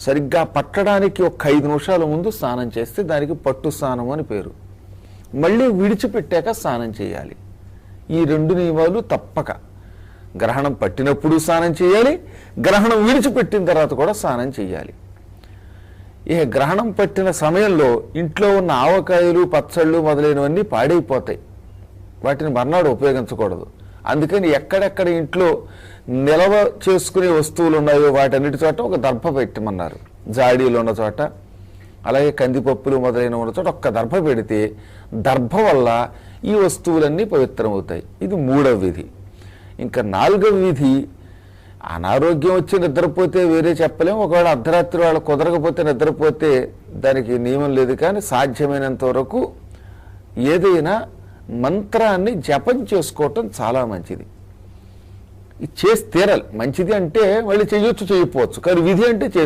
సరిగ్గా పట్టడానికి ఒక ఐదు నిమిషాల ముందు స్నానం చేస్తే దానికి పట్టు స్నానం అని పేరు. మళ్ళీ విడిచిపెట్టాక స్నానం చేయాలి. ఈ రెండు నియమాలు తప్పక. గ్రహణం పట్టినప్పుడు స్నానం చేయాలి గ్రహణం విడిచిపెట్టిన తర్వాత కూడా స్నానం చేయాలి. ఇక గ్రహణం పట్టిన సమయంలో ఇంట్లో ఉన్న ఆవకాయలు పచ్చళ్ళు మొదలైనవన్నీ పాడైపోతాయి. వాటిని మర్నాడు ఉపయోగించకూడదు. అందుకని ఎక్కడెక్కడ ఇంట్లో నిల్వ చేసుకునే వస్తువులు ఉన్నాయో వాటన్నిటి చోట ఒక దర్భ పెట్టమన్నారు. జాడీలు ఉన్న చోట అలాగే కందిపప్పులు మొదలైన ఉన్న చోట ఒక్క దర్భ పెడితే దర్భ వల్ల ఈ వస్తువులన్నీ పవిత్రమవుతాయి. ఇది మూడవ విధి. ఇంకా నాలుగవ విధి అనారోగ్యం వచ్చి నిద్రపోతే వేరే చెప్పలేం. ఒకవేళ అర్ధరాత్రి వాళ్ళు కుదరకపోతే నిద్రపోతే దానికి నియమం లేదు కానీ సాధ్యమైనంత వరకు ఏదైనా మంత్రాన్ని జపం చేసుకోవటం చాలా మంచిది. ఇది చేసి తీరాలి. మంచిది అంటే మళ్ళీ చేయొచ్చు చేయకపోవచ్చు. కానీ విధి అంటే చే